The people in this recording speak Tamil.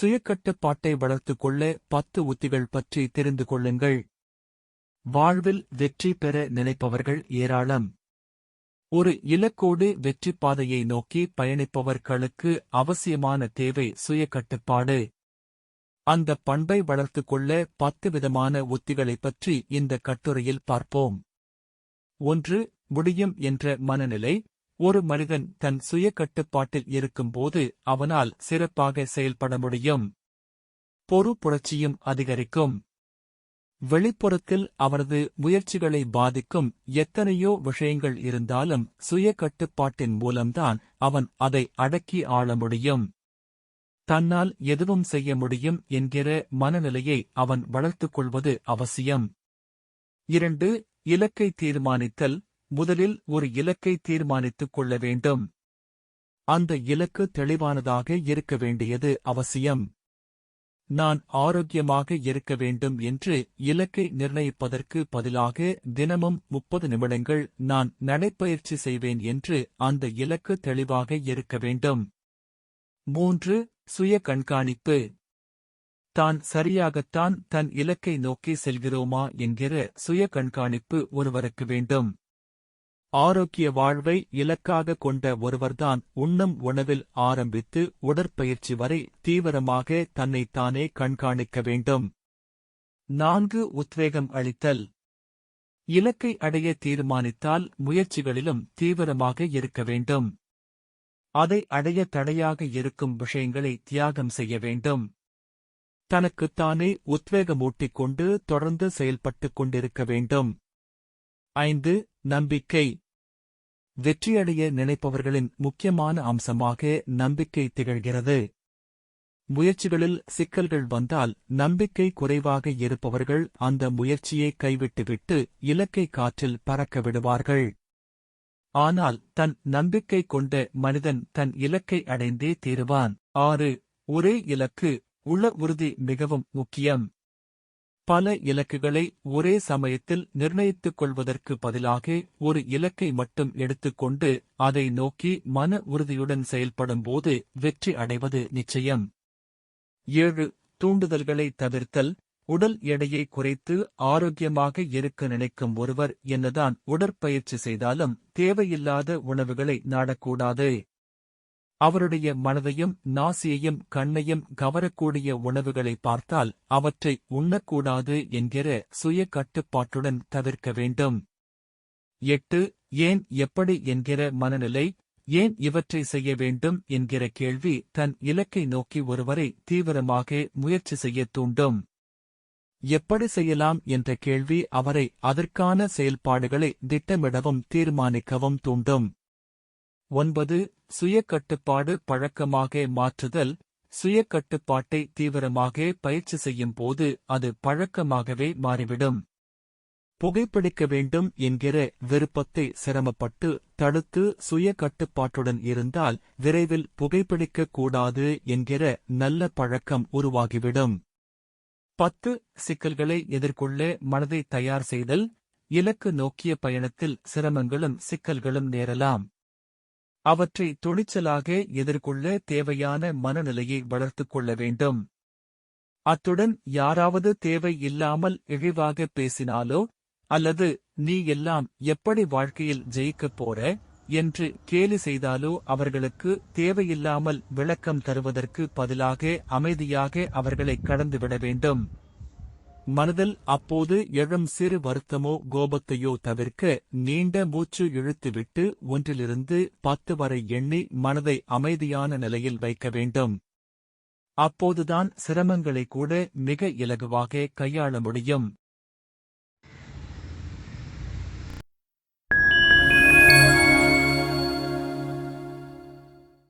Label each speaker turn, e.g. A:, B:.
A: சுயக்கட்டுப்பாட்டை வளர்த்துக் கொள்ள பத்து உத்திகள் பற்றி தெரிந்து கொள்ளுங்கள். வாழ்வில் வெற்றி பெற நினைப்பவர்கள் ஏராளம். ஒரு இலக்கோடு வெற்றி பாதையை நோக்கி பயணிப்பவர்களுக்கு அவசியமான தேவை சுயக்கட்டுப்பாடு அந்த பண்பை வளர்த்துக் கொள்ள பத்து விதமான உத்திகளைப் பற்றி இந்த கட்டுரையில் பார்ப்போம். ஒன்று முடியும் என்ற மனநிலை. ஒரு மனிதன் தன் சுய கட்டுப்பாட்டில் இருக்கும்போது அவனால் சிறப்பாக செயல்பட முடியும். பொறு புரட்சியும் அதிகரிக்கும். வெளிப்புறத்தில் அவரது முயற்சிகளை பாதிக்கும் எத்தனையோ விஷயங்கள் இருந்தாலும் சுய கட்டுப்பாட்டின் மூலம்தான் அவன் அதை அடக்கி ஆள முடியும். தன்னால் எதுவும் செய்ய முடியும் என்கிற மனநிலையை அவன் வளர்த்துக் கொள்வது அவசியம். இரண்டு இலக்கை தீர்மானித்தல் முதலில் ஒரு இலக்கை தீர்மானித்துக் கொள்ள வேண்டும். அந்த இலக்கு தெளிவானதாக இருக்க வேண்டியது அவசியம். நான் ஆரோக்கியமாக இருக்க வேண்டும் என்று இலக்கை நிர்ணயிப்பதற்கு பதிலாக தினமும் முப்பது நிமிடங்கள் நான் நடைப்பயிற்சி செய்வேன் என்று அந்த இலக்கு தெளிவாக இருக்க வேண்டும். மூன்று சுய கண்காணிப்பு. தான் சரியாகத்தான் தன் இலக்கை நோக்கி செல்கிறோமா என்கிற சுய கண்காணிப்பு ஒருவருக்கு வேண்டும். ஆரோக்கிய வாழ்வை இலக்காக கொண்ட ஒருவர்தான் உண்ணும் உணவில் ஆரம்பித்து உடற்பயிற்சி வரை தீவிரமாக தன்னைத்தானே கண்காணிக்க வேண்டும். நான்கு உத்வேகம் அளித்தல். இலக்கை அடைய தீர்மானித்தால் முயற்சிகளிலும் தீவிரமாக இருக்க வேண்டும். அதை அடைய தடையாக இருக்கும் விஷயங்களை தியாகம் செய்ய வேண்டும். தனக்குத்தானே உத்வேகமூட்டிக் கொண்டு தொடர்ந்து செயல்பட்டுக் கொண்டிருக்க வேண்டும். ஐந்து நம்பிக்கை. வெற்றியடைய நினைப்பவர்களின் முக்கியமான அம்சமாக நம்பிக்கை திகழ்கிறது. முயற்சிகளில் சிக்கல்கள் வந்தால் நம்பிக்கை குறைவாக இருப்பவர்கள் அந்த முயற்சியை கைவிட்டுவிட்டு இலக்கை காற்றில் பறக்க விடுவார்கள். ஆனால் தன் நம்பிக்கை கொண்ட மனிதன் தன் இலக்கை அடைந்தே தீருவான். ஆறு ஒரே இலக்கு உள உறுதி மிகவும் முக்கியம். பல இலக்குகளை ஒரே சமயத்தில் நிர்ணயித்துக் கொள்வதற்கு பதிலாக ஒரு இலக்கை மட்டும் எடுத்துக்கொண்டு அதை நோக்கி மன உறுதியுடன் செயல்படும்போது வெற்றி அடைவது நிச்சயம். ஏழு தூண்டுதல்களை தவிர்த்தல். உடல் எடையை குறைத்து ஆரோக்கியமாக இருக்க நினைக்கும் ஒருவர் என்னதான் உடற்பயிற்சி செய்தாலும் தேவையில்லாத உணவுகளை நாடக்கூடாது. அவருடைய மனதையும் நாசியையும் கண்ணையும் கவரக்கூடிய உணவுகளை பார்த்தால் அவற்றை உண்ணக்கூடாது என்கிற சுய கட்டுப்பாட்டுடன் தவிர்க்க வேண்டும். எட்டு ஏன் எப்படி என்கிற மனநிலை ஏன் இவற்றை செய்ய வேண்டும் என்கிற கேள்வி தன் இலக்கை நோக்கி ஒருவரை தீவிரமாக முயற்சி செய்யத் தூண்டும். எப்படி செய்யலாம் என்ற கேள்வி அவரை அதற்கான செயல்பாடுகளை திட்டமிடவும் தீர்மானிக்கவும் தூண்டும். ஒன்பது சுய கட்டுப்பாடு பழக்கமாக மாற்றுதல் சுய கட்டுப்பாட்டை தீவிரமாக பயிற்சி செய்யும் போது அது பழக்கமாகவே மாறிவிடும். புகைப்பிடிக்க வேண்டும் என்கிற விருப்பத்தை சிரமப்பட்டு தடுத்து சுய கட்டுப்பாட்டுடன் இருந்தால் விரைவில் புகைப்பிடிக்கக் கூடாது என்கிற நல்ல பழக்கம் உருவாகிவிடும். பத்து சிக்கல்களை எதிர்கொள்ள மனதை தயார் செய்தல் இலக்கு நோக்கிய பயணத்தில் சிரமங்களும் சிக்கல்களும் நேரலாம். அவற்றை துணிச்சலாக எதிர்கொள்ள தேவையான மனநிலையை வளர்த்துக் கொள்ள வேண்டும். அத்துடன் யாராவது தேவை இல்லாமல் இழிவாக பேசினாலோ அல்லது நீ எல்லாம் எப்படி வாழ்க்கையில் ஜெயிக்கப் போற என்று கேலி செய்தாலோ அவர்களுக்கு தேவையில்லாமல் விளக்கம் தருவதற்கு பதிலாக அமைதியாக அவர்களை கடந்துவிட வேண்டும். மனதில் அப்போது எழும் சிறு வருத்தமோ கோபத்தையோ தவிர்க்க நீண்ட மூச்சு இழுத்துவிட்டு ஒன்றிலிருந்து பத்து வரை எண்ணி மனதை அமைதியான நிலையில் வைக்க வேண்டும். அப்போதுதான் சிரமங்களை கூட மிக இலகுவாக கையாள முடியும்.